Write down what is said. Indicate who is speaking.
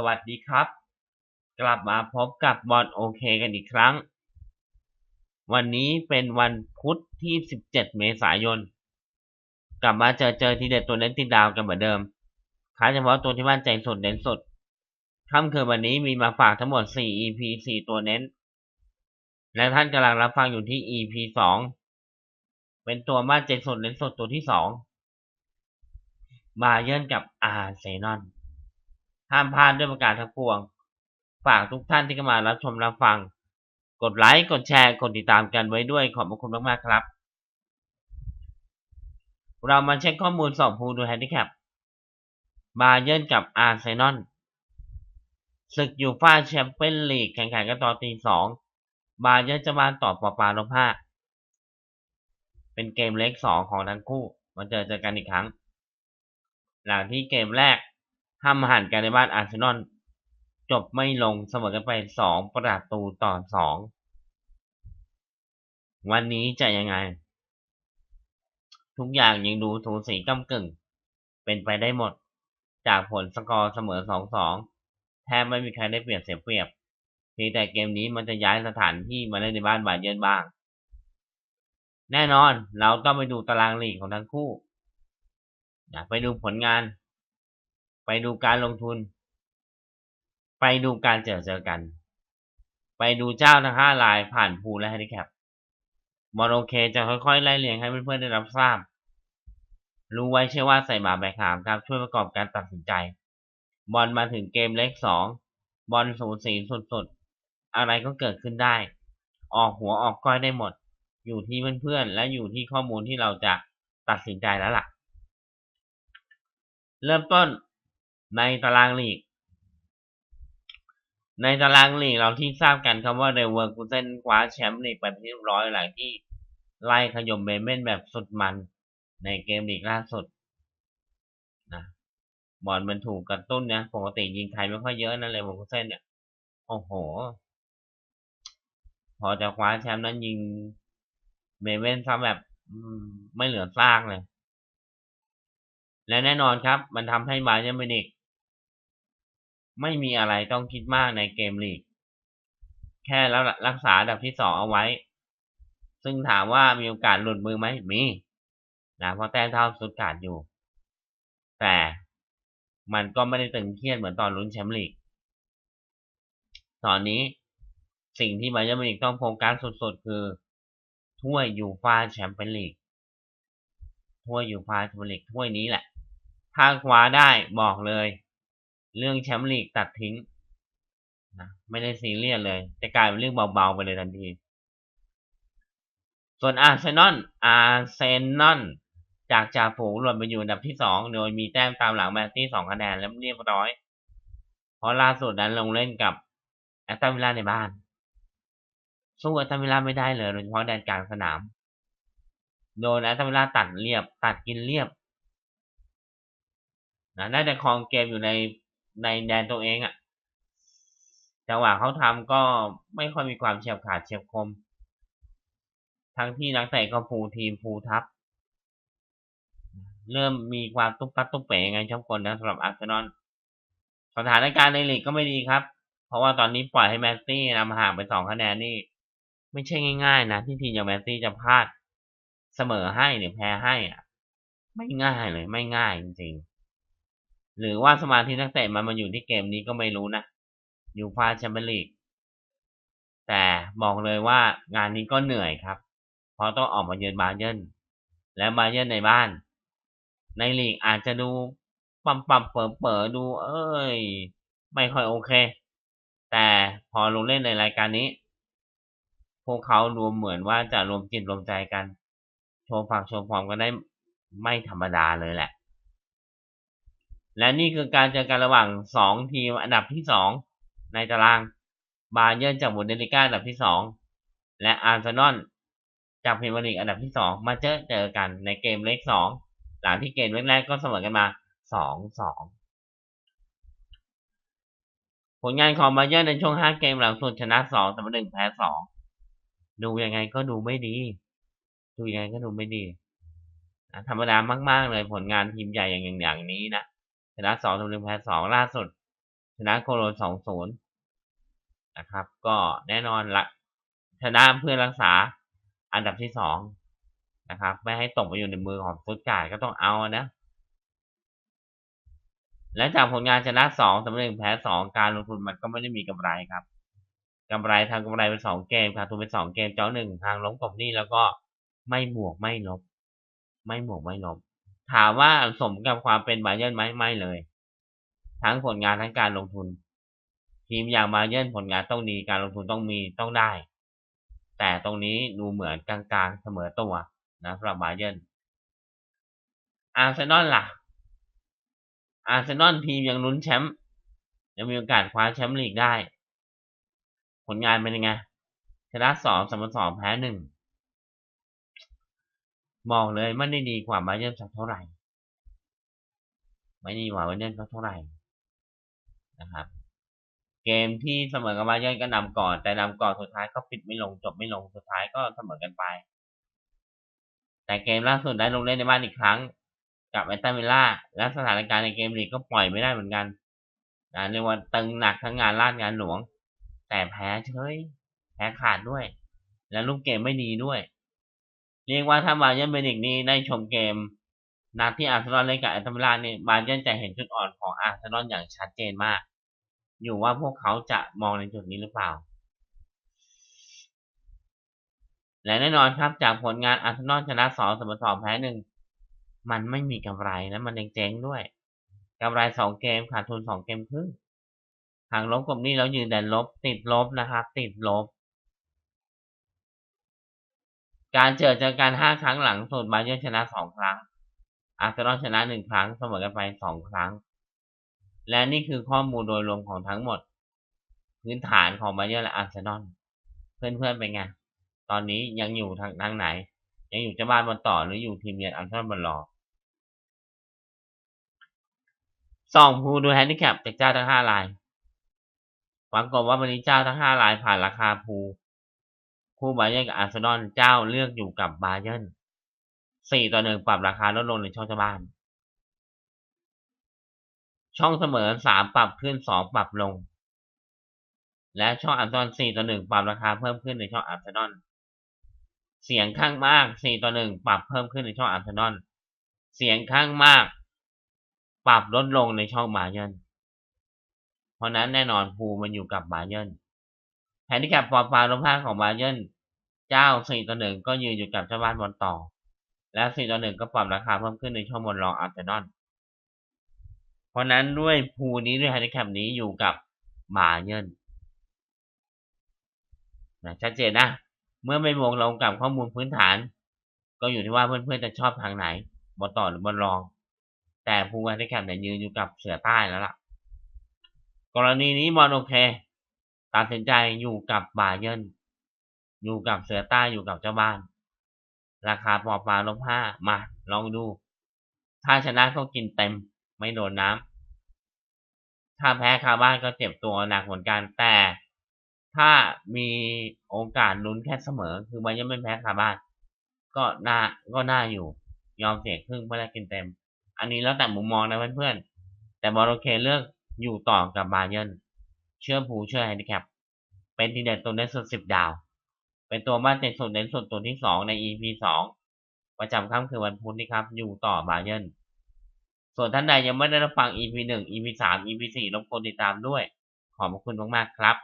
Speaker 1: สวัสดีครับ กลับมาพบกับบอลโอเคกันอีกครั้ง วันนี้เป็นวันพุธที่ 17 เมษายน กลับมาเจอเจอทีเด็ดตัวเน้นติดดาวกันเหมือนเดิมค้าเฉพาะตัวที่มั่นใจสดเน้นสดค่ำคืนวันนี้มีมาฝากทั้งหมด 4 EP 4 ตัวเน้น และท่านกำลังรับฟังอยู่ที่ EP 2 เป็นตัวมั่นใจสดเน้นสดตัวที่2บาเยิร์นกับอาร์เซนอล ห้ามพลาดด้วยประกาศทั้งปวง ฝากทุกท่านที่เข้ามารับชมรับฟัง กดไลค์ กดแชร์ กดติดตามกันไว้ด้วยขอบพระคุณมากๆครับ เรามาเช็คข้อมูลสอบภูดูแฮนดิแคปบาเยิร์นกับอาร์เซนอลศึกยูฟ่าแชมเปี้ยนลีกแข่งขันกันต่อตีสองบาเยิร์นจะมาต่อปอปาลบห้าเป็นเกมเล็กสองของทั้งคู่ มาเจอเจอกันอีกครั้ง หลังที่เกมแรก ห้ามหันกันในบ้านอาร์เซนอลจบไม่ลงเสมอกันไปสองประตูต่อสองวันนี้จะยังไง ทุกอย่างยังดูสูสีก้ากึ่ง เป็นไปได้หมด จากผลสกอร์เสมอสองสองแทบไม่มีใครได้เปรียบเสียเปรียบเพียงแต่เกมนี้มันจะย้ายสถานที่มาเล่นในบ้านบาเยิร์นบ้าง แน่นอนเราต้องไปดูตารางลีกของทั้งคู่ไปดูผลงาน ไปดูการลงทุน ไปดูการเจอเจอกัน ไปดูเจ้าทั้งห้ารายผ่านพูและแฮนดิแคปบอลโอเคจะค่อยๆไล่เรียงให้เพื่อนๆได้รับทราบ รู้ไว้เชื่อว่าใส่บาแบกหามครับช่วยประกอบการตัดสินใจ บอลมาถึงเกมเล็กสองบอลสูสีสุดๆ อะไรก็เกิดขึ้นได้ ออกหัวออกก้อยได้หมด อยู่ที่เพื่อนๆ และอยู่ที่ข้อมูลที่เราจะตัดสินใจแล้วล่ะ เริ่มต้น ในตารางลีก ในตารางลีกเราที่ทราบกันครับว่าเรเวอร์กูเซนคว้าแชมป์ลีกไปเป็นที่รียบร้อยหลังที่ไล่ขยมเบเมนแบบสุดมันในเกมลีกล่าสุดนะบอลมันถูกกระตุ้นนะปกติยิงไทยไม่ค่อยเยอะนะเรเวอร์กูเซนเนี่ยโอ้โห พอจะคว้าแชมป์นั้นยิงเบเมนซะแบบไม่เหลือซากเลย และแน่นอนครับ มันทำให้บาเยอร์มินิก ไม่มีอะไรต้องคิดมากในเกมลีก แค่แล้วรักษาดับที่สองเอาไว้ ซึ่งถามว่ามีโอกาสหลุดมือไหมมีนะเพราะแต้มเท่าสุดกาดอยู่ แต่มันก็ไม่ได้ตึงเครียดเหมือนตอนลุ้นแชมป์ลีก ตอนนี้สิ่งที่บาเยอร์มิวนิกต้องโฟกัสสุดๆ คือถ้วยยูฟาแชมเปี้ยนลีก ถ้วยยูฟาแชมเปี้ยนลีกถ้วยนี้แหละ ถ้าคว้าได้บอกเลย เรื่องแชมป์ลีกตัดทิ้งนะไม่ได้ซีเรียสเลย จะกลายเป็นเรื่องเบาๆไปเลยทันที ส่วนอาร์เซนอลอาร์เซนอลจากจ่าฝูงหล่นไปอยู่อันดับที่สองโดยมีแต้มตามหลังแมนตี้สองคะแนนแล้วเรียบร้อย เพราะล่าสุดนั้นลงเล่นกับแอตตันวิลล่าในบ้าน สู้แอตตันวิลล่าไม่ได้เลยโดยเฉพาะแดนกลางสนาม โดนแอตตันวิลล่าตัดเรียบ ตัดกินเรียบนะได้แต่ครองเกมอยู่ใน ในแดนตัวเองอะ่ะ จังหวะเขาทำก็ไม่ค่อยมีความเฉียบขาดเฉียบคม ทั้งที่นักเตะก็ฟูทีมฟูทับ เริ่มมีความตุ๊กตั๊กตุ๊กเป๋ไงชอบคนนะสำหรับอาร์เซนอลสถานการณ์ในลีกก็ไม่ดีครับ เพราะว่าตอนนี้ปล่อยให้แมนซี่นำห่างไปสองคะแนนนี่ ไม่ใช่ง่ายๆ นะที่ทีมอย่างแมนซี่จะพลาดเสมอให้เนี่ยแพ้ให้อะ ไม่ง่ายเลยไม่ง่ายจริงๆ หรือว่าสมาธินักเตะมันมาอยู่ที่เกมนี้ก็ไม่รู้นะยูฟาแชมเปี้ยนลีกแต่บอกเลยว่างานนี้ก็เหนื่อยครับ เพราะต้องออกมาเยือนบาเยินและบาเยินในบ้าน ในลีกอาจจะดูปั๊มปั๊มเปิดเปิดดู เอ้ย ไม่ค่อยโอเค แต่พอลงเล่นในรายการนี้ พวกเขารวมเหมือนว่าจะรวมจิตรวมใจกัน โชว์ฝากโชว์ฟอร์มกันได้ไม่ธรรมดาเลยแหละ และนี่คือการเจอกันระหว่างสองทีมอันดับที่สองในตาราง บาเยิร์นจากบุนเดลิก้าอันดับที่สองและอาร์เซนอลจากพรีเมียร์ลีกอันดับที่สองมาเจอเจอกันในเกมเล็กสองหลังที่เกมแรกๆก็เสมอกันมาสองสองผลงานของบาเยิร์นในช่วงห้าเกมหลังสุดชนะสองเสมอหนึ่งแพ้สองดูยังไงก็ดูไม่ดี ดูยังไงก็ดูไม่ดีธรรมดามาก ๆ เลยผลงานทีมใหญ่อย่างอย่างนี้นะ ชนะสองเสมอหนึ่งแพ้สองล่าสุด ชนะโคโลนสองศูนย์นะครับ ก็แน่นอนละชนะเพื่อรักษาอันดับที่สองนะครับ ไม่ให้ตกไปอยู่ในมือของฟุตการ์ดก็ต้องเอานะ และจากผลงานชนะสองสมอหนึ่งแพ้สองการลงทุนมันก็ไม่ได้มีกำไรครับกำไรทางกำไรเป็นสองเกมขาดทุนเป็นสองเกมเจ้าหนึ่งทางล้มกบนี้แล้วก็ไม่บวกไม่ลบ ไม่บวกไม่ลบ ถามว่าสมกับความเป็นบาเยิร์นไหมไม่เลย ทั้งผลงานทั้งการลงทุน ทีมอย่างบาเยิร์นผลงานต้องดีการลงทุนต้องมีต้องได้ แต่ตรงนี้ดูเหมือนกลางๆเสมอตัวนะสำหรับบาเยิร์นอาร์เซนอลล่ะ อาร์เซนอลทีมยังลุ้นแชมป์ยังมีโอกาสคว้าแชมป์ลีกได้ ผลงานเป็นยังไงชนะสองเสมอสองแพ้หนึ่ง มองเลยไม่ได้ดีกว่าบาเยิร์นสักเท่าไหร่ ไม่ดีกว่าบาเยิร์นสักเท่าไหร่นะครับ เกมที่เสมอกับบาเยิร์นก็นำก่อน แต่นำก่อนสุดท้ายก็ปิดไม่ลงจบไม่ลงสุดท้ายก็เสมอกันไป แต่เกมล่าสุดได้ลงเล่นในบ้านอีกครั้ง กับแอตตันวิลล่าและสถานการณ์ในเกมลีกก็ปล่อยไม่ได้เหมือนกันนะเรียกว่าตึงหนักทั้งงานลาดงานหลวง แต่แพ้เฉยแพ้ขาดด้วย และลูกเกมไม่ดีด้วย เรียกว่าถ้าบาเยนเป็นอีกนี้ได้ชมเกมนัดที่อาร์เซนอลเล่นกับแอตตันวิลล่านี่บาเยนจะเห็นจุดอ่อนของอาร์เซนอลอย่างชัดเจนมาก อยู่ว่าพวกเขาจะมองในจุดนี้หรือเปล่า และแน่นอนครับจากผลงานอาร์เซนอลชนะสองเสมอสองแพ้หนึ่งมันไม่มีกำไรนะมันเจ๊งด้วยกำไรสองเกมขาดทุนสองเกมครึ่งหางลบกับนี่แล้วยืนแดนลบติดลบนะครับ ติดลบ การเจอเจอกันห้าครั้งหลังสุดบาเยิร์นชนะสองครั้ง อาร์เซนอลชนะหนึ่งครั้งเสมอกันไปสองครั้ง และนี่คือข้อมูลโดยรวมของทั้งหมด พื้นฐานของบาเยิร์นและอาร์เซนอลเพื่อนๆเป็นไงตอนนี้ยังอยู่ทางทางไหน ยังอยู่เจ้าบ้านบนต่อหรืออยู่ทีมเยือนอาร์เซนอลบนรอสองภูดูแฮนดิแคปจากเจ้าทั้งห้ารายปรากฏว่าวันนี้เจ้าทั้งห้ารายผ่านราคาภู คู่บาเยิร์นกับอาร์เซนอลเจ้าเลือกอยู่กับบาเยิร์นสี่ต่อหนึ่งปรับราคาลดลงในช่องเจ้าบ้าน ช่องเสมอสามปรับขึ้นสองปรับลง และช่องอาร์เซนอลสี่ต่อหนึ่งปรับราคาเพิ่มขึ้นในช่องอาร์เซนอลเสียงข้างมากสี่ต่อหนึ่งปรับเพิ่มขึ้นในช่องอาร์เซนอลเสียงข้างมาก ปรับลดลงในช่องบาเยิร์นเพราะนั้นแน่นอนภูมันอยู่กับบาเยิร์น แฮนดิแคปปอปาลงภาคของบาเยิร์นเจ้าสี่ต่อหนึ่งก็ยืนอยู่กับเจ้าบ้านบอลต่อ และสี่ต่อหนึ่งก็ปรับราคาเพิ่มขึ้นในช่องบนรองอาร์เซนอลเพราะนั้นด้วยภูนี้ด้วยแฮนดิแคปนี้อยู่กับบาเยิร์นนะชัดเจนนะ เมื่อไม่วงลงกับข้อมูลพื้นฐาน ก็อยู่ที่ว่าเพื่อนๆจะชอบทางไหนบนต่อหรือบนรอง แต่ภูแฮนดิแคปเนี่ยยืนอยู่กับเสือใต้แล้วล่ะ กรณีนี้มอนโอเค ตัดสินใจอยู่กับบาเยิร์นอยู่กับเสือใต้อยู่กับเจ้าบ้าน ราคาปอปลาลบห้ามา ลองดู ถ้าชนะก็กินเต็ม ไม่โดนน้ำถ้าแพ้คาบ้านก็เจ็บตัวหนักเหมือนกันแต่ถ้ามีโอกาสลุ้นแค่เสมอ คือมันยังไม่แพ้คาบ้าน ก็น่าก็น่าอยู่ ยอมเสียครึ่งเพื่อได้กินเต็ม อันนี้แล้วแต่มุมมองนะเพื่อนๆแต่บอลโอเคเลือกอยู่ต่อกับบาเยิร์น เชื่อผูเชื่อแฮนดิแคปเป็นทีเด็ดตัวเด่นสุดสิบดาว เป็นตัวบ้านเด่นสุดเด่นสุดตัวที่สองใน EP สองประจำค่ำคือวันพุธนี้ครับ อยู่ต่อบาเยนส่วนท่านใดยังไม่ได้รับฟัง EP หนึ่ง EP สาม EP สี่รบกวนติดตามด้วย ขอบพระคุณมากๆครับ